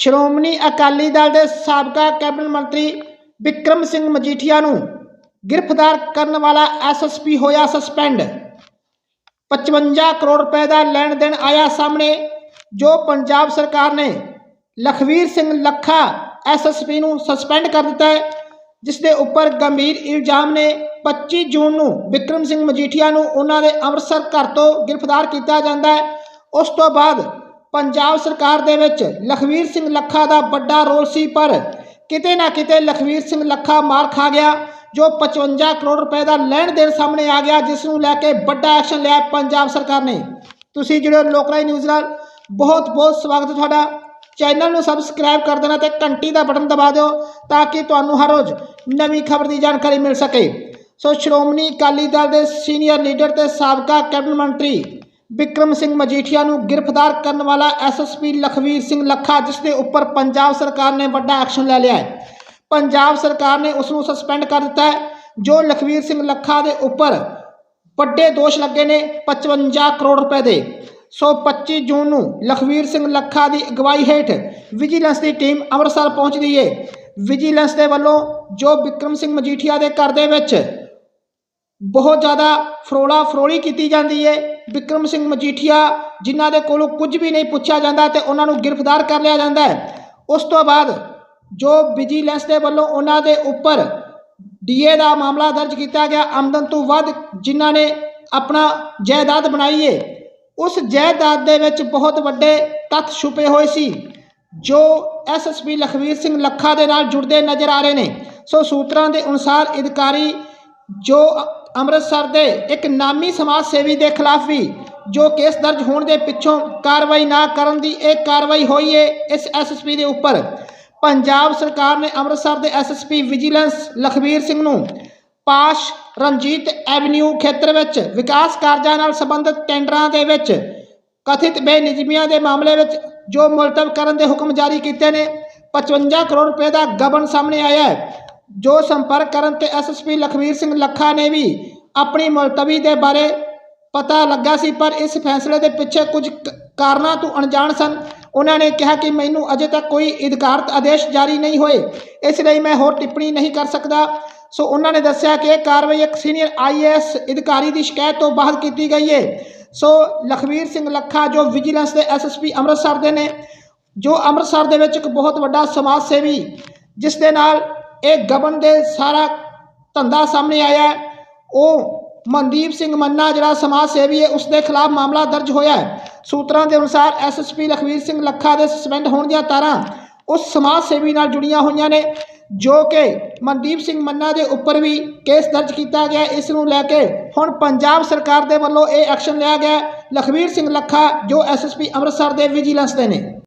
ਸ਼੍ਰੋਮਣੀ ਅਕਾਲੀ ਦਲ ਦੇ ਸਾਬਕਾ ਕੈਬਨਿਟ ਮੰਤਰੀ ਵਿਕਰਮ ਸਿੰਘ ਮਜੀਠੀਆ ਨੂੰ ਗ੍ਰਿਫਤਾਰ ਕਰਨ ਵਾਲਾ ਐਸਐਸਪੀ ਹੋਇਆ ਸਸਪੈਂਡ। 55 ਕਰੋੜ ਰੁਪਏ ਦਾ ਲੈਣ ਦੇਣ ਆਇਆ ਸਾਹਮਣੇ, ਜੋ ਪੰਜਾਬ ਸਰਕਾਰ ਨੇ ਲਖਵੀਰ ਸਿੰਘ ਲੱਖਾ ਐਸਐਸਪੀ ਨੂੰ ਸਸਪੈਂਡ ਕਰ ਦਿੱਤਾ ਹੈ, ਜਿਸ ਦੇ ਉੱਪਰ ਗੰਭੀਰ ਇਲਜ਼ਾਮ ਨੇ 25 ਜੂਨ ਨੂੰ ਵਿਕਰਮ ਸਿੰਘ ਮਜੀਠੀਆ ਨੂੰ ਉਹਨਾਂ ਦੇ ਅੰਮ੍ਰਿਤਸਰ ਘਰ ਤੋਂ ਗ੍ਰਿਫਤਾਰ ਕੀਤਾ ਜਾਂਦਾ ਹੈ। ਉਸ ਤੋਂ ਬਾਅਦ ਪੰਜਾਬ ਸਰਕਾਰ ਦੇ ਵਿੱਚ ਲਖਵੀਰ ਸਿੰਘ ਲੱਖਾ ਦਾ ਵੱਡਾ ਰੋਲ ਸੀ, ਪਰ ਕਿਤੇ ਨਾ ਕਿਤੇ ਲਖਵੀਰ ਸਿੰਘ ਲੱਖਾ ਮਾਰ ਖਾ ਗਿਆ, ਜੋ 55 ਕਰੋੜ ਰੁਪਏ ਦਾ ਲੈਣ ਦੇਣ ਸਾਹਮਣੇ ਆ ਗਿਆ, ਜਿਸ ਨੂੰ ਲੈ ਕੇ ਵੱਡਾ ਐਕਸ਼ਨ ਲਿਆ ਪੰਜਾਬ ਸਰਕਾਰ ਨੇ। ਤੁਸੀਂ ਜਿਹੜੇ ਲੋਕਲਾਈ ਨਿਊਜ਼ ਨਾਲ। ਬਹੁਤ ਬਹੁਤ ਸਵਾਗਤ ਤੁਹਾਡਾ। ਚੈਨਲ ਨੂੰ ਸਬਸਕ੍ਰਾਈਬ ਕਰ ਦੇਣਾ ਤੇ ਘੰਟੀ ਦਾ ਬਟਨ ਦਬਾ ਦਿਓ, ਤਾਂ ਕਿ ਤੁਹਾਨੂੰ ਹਰ ਰੋਜ਼ ਨਵੀਂ ਖਬਰ ਦੀ ਜਾਣਕਾਰੀ ਮਿਲ ਸਕੇ। ਸੋ ਸ਼੍ਰੋਮਣੀ ਅਕਾਲੀ ਦਲ ਦੇ ਸੀਨੀਅਰ ਲੀਡਰ ਤੇ ਸਾਬਕਾ ਕੈਬਨਿਟ ਮੰਤਰੀ ਵਿਕਰਮ ਸਿੰਘ ਮਜੀਠੀਆ ਨੂੰ ਗ੍ਰਿਫਤਾਰ ਕਰਨ ਵਾਲਾ ਐਸਐਸਪੀ ਲਖਵੀਰ ਸਿੰਘ ਲੱਖਾ, ਜਿਸ ਦੇ ਉੱਪਰ ਪੰਜਾਬ ਸਰਕਾਰ ਨੇ ਵੱਡਾ ਐਕਸ਼ਨ ਲੈ ਲਿਆ ਹੈ। ਪੰਜਾਬ ਸਰਕਾਰ ਨੇ ਉਸ ਨੂੰ ਸਸਪੈਂਡ ਕਰ ਦਿੱਤਾ ਹੈ, ਜੋ ਲਖਵੀਰ ਸਿੰਘ ਲੱਖਾ ਦੇ ਉੱਪਰ ਵੱਡੇ ਦੋਸ਼ ਲੱਗੇ ਨੇ 55 ਕਰੋੜ ਰੁਪਏ ਦੇ। ਸੋ 25 ਜੂਨ ਨੂੰ ਲਖਵੀਰ ਸਿੰਘ ਲੱਖਾ ਦੀ ਅਗਵਾਈ ਹੇਠ ਵਿਜੀਲੈਂਸ ਦੀ ਟੀਮ ਅੰਮ੍ਰਿਤਸਰ ਪਹੁੰਚਦੀ ਏ। ਵਿਜੀਲੈਂਸ ਦੇ ਵੱਲੋਂ ਜੋ ਵਿਕਰਮ ਸਿੰਘ ਮਜੀਠੀਆ ਦੇ ਘਰ ਦੇ ਵਿੱਚ ਬਹੁਤ ਜ਼ਿਆਦਾ ਫਰੋਲਾ ਫਰੋਲੀ ਕੀਤੀ ਜਾਂਦੀ ਹੈ ਵਿਕਰਮ ਸਿੰਘ ਮਜੀਠੀਆ ਜਿਨ੍ਹਾਂ ਦੇ ਕੋਲੋਂ ਕੁਝ ਵੀ ਨਹੀਂ ਪੁੱਛਿਆ ਜਾਂਦਾ ਤੇ ਉਹਨਾਂ ਨੂੰ ਗ੍ਰਿਫਤਾਰ ਕਰ ਲਿਆ ਜਾਂਦਾ ਹੈ। ਉਸ ਤੋਂ ਬਾਅਦ ਜੋ ਵਿਜੀਲੈਂਸ ਦੇ ਵੱਲੋਂ ਉਹਨਾਂ ਦੇ ਉੱਪਰ ਡੀਏ ਦਾ ਮਾਮਲਾ ਦਰਜ ਕੀਤਾ ਗਿਆ, ਆਮਦਨ ਤੋਂ ਵੱਧ ਜਿਨ੍ਹਾਂ ਨੇ ਆਪਣਾ ਜਾਇਦਾਦ ਬਣਾਈ ਏ, ਉਸ ਜਾਇਦਾਦ ਦੇ ਵਿੱਚ ਬਹੁਤ ਵੱਡੇ ਤੱਥ ਛੁਪੇ ਹੋਏ ਸੀ, ਜੋ ਐਸਐਸਪੀ ਲਖਵੀਰ ਸਿੰਘ ਲੱਖਾ ਦੇ ਨਾਲ ਜੁੜਦੇ ਨਜ਼ਰ ਆ ਰਹੇ ਨੇ। ਸੋ ਸੂਤਰਾਂ ਦੇ ਅਨੁਸਾਰ, ਅਧਿਕਾਰੀ ਜੋ ਅੰਮ੍ਰਿਤਸਰ ਦੇ ਇੱਕ ਨਾਮੀ ਸਮਾਜ ਸੇਵੀ ਦੇ ਖਿਲਾਫ ਵੀ ਜੋ ਕੇਸ ਦਰਜ ਹੋਣ ਦੇ ਪਿੱਛੋਂ ਕਾਰਵਾਈ ਨਾ ਕਰਨ ਦੀ ਇਹ ਕਾਰਵਾਈ ਹੋਈ ਹੈ ਇਸ ਐਸਐਸਪੀ ਦੇ ਉੱਪਰ। ਪੰਜਾਬ ਸਰਕਾਰ ਨੇ ਅੰਮ੍ਰਿਤਸਰ ਦੇ ਐਸਐਸਪੀ ਵਿਜੀਲੈਂਸ ਲਖਵੀਰ ਸਿੰਘ ਨੂੰ ਪਾਸ਼ ਰਣਜੀਤ ਐਵਨਿਊ ਖੇਤਰ ਵਿੱਚ ਵਿਕਾਸ ਕਾਰਜਾਂ ਨਾਲ ਸੰਬੰਧਿਤ ਟੈਂਡਰਾਂ ਦੇ ਵਿੱਚ ਕਥਿਤ ਬੇਨਿਯਮੀਆਂ ਦੇ ਮਾਮਲੇ ਵਿੱਚ ਜੋ ਮੁਲਤਵ ਕਰਨ ਦੇ ਹੁਕਮ ਜਾਰੀ ਕੀਤੇ ਨੇ 55 ਕਰੋੜ ਰੁਪਏ ਦਾ ਗਬਨ ਸਾਹਮਣੇ ਆਇਆ ਹੈ। ਜੋ ਸੰਪਰਕ ਕਰਨ ਤੇ ਐਸਐਸਪੀ ਲਖਵੀਰ ਸਿੰਘ ਲੱਖਾ ਨੇ ਵੀ ਆਪਣੀ ਮੁਲਤਵੀ ਦੇ ਬਾਰੇ ਪਤਾ ਲੱਗਾ ਸੀ, ਪਰ ਇਸ ਫੈਸਲੇ ਦੇ ਪਿੱਛੇ ਕੁਝ ਕ- ਕਾਰਨਾਂ ਤੋਂ ਅਣਜਾਣ ਸਨ। ਉਹਨਾਂ ਨੇ ਕਿਹਾ ਕਿ ਮੈਨੂੰ ਅਜੇ ਤੱਕ ਕੋਈ ਅਧਿਕਾਰਤ ਆਦੇਸ਼ ਜਾਰੀ ਨਹੀਂ ਹੋਏ। ਇਸ ਲਈ ਮੈਂ ਹੋਰ ਟਿੱਪਣੀ ਨਹੀਂ ਕਰ ਸਕਦਾ। ਸੋ ਉਹਨਾਂ ਨੇ ਦੱਸਿਆ ਕਿ ਇਹ ਕਾਰਵਾਈ ਇੱਕ ਸੀਨੀਅਰ ਆਈਏਐਸ ਅਧਿਕਾਰੀ ਦੀ ਸ਼ਿਕਾਇਤ ਤੋਂ ਬਾਅਦ ਕੀਤੀ ਗਈ ਹੈ ਸੋ ਲਖਵੀਰ ਸਿੰਘ ਲੱਖਾ, ਜੋ ਵਿਜੀਲੈਂਸ ਦੇ ਐਸਐਸਪੀ ਅੰਮ੍ਰਿਤਸਰ ਦੇ ਨੇ, ਜੋ ਅੰਮ੍ਰਿਤਸਰ ਦੇ ਵਿੱਚ ਇੱਕ ਬਹੁਤ ਵੱਡਾ ਸਮਾਜ ਸੇਵੀ, ਜਿਸ ਦੇ ਨਾਲ ਇਹ ਗਬਨ ਦੇ ਸਾਰਾ ਧੰਦਾ ਸਾਹਮਣੇ ਆਇਆ ਉਹ ਮਨਦੀਪ ਸਿੰਘ ਮੰਨਾ, ਜਿਹੜਾ ਸਮਾਜ ਸੇਵੀ ਹੈ ਉਸ ਦੇ ਖਿਲਾਫ ਮਾਮਲਾ ਦਰਜ ਹੋਇਆ ਹੈ। ਸੂਤਰਾਂ ਦੇ ਅਨੁਸਾਰ ਐਸਐਸਪੀ ਲਖਵੀਰ ਸਿੰਘ ਲੱਖਾ ਦੇ ਸਸਪੈਂਡ ਹੋਣ ਦੀਆਂ ਤਾਰਾਂ ਉਸ ਸਮਾਜ ਸੇਵੀ ਨਾਲ ਜੁੜੀਆਂ ਹੋਈਆਂ ਨੇ, ਜੋ ਕਿ ਮਨਦੀਪ ਸਿੰਘ ਮੰਨਾ ਦੇ ਉੱਪਰ ਵੀ ਕੇਸ ਦਰਜ ਕੀਤਾ ਗਿਆ। ਇਸ ਨੂੰ ਲੈ ਕੇ ਹੁਣ ਪੰਜਾਬ ਸਰਕਾਰ ਦੇ ਵੱਲੋਂ ਇਹ ਐਕਸ਼ਨ ਲਿਆ ਗਿਆ ਲਖਵੀਰ ਸਿੰਘ ਲੱਖਾ, ਜੋ ਐਸਐਸਪੀ ਅੰਮ੍ਰਿਤਸਰ ਦੇ ਵਿਜੀਲੈਂਸ ਦੇ ਨੇ।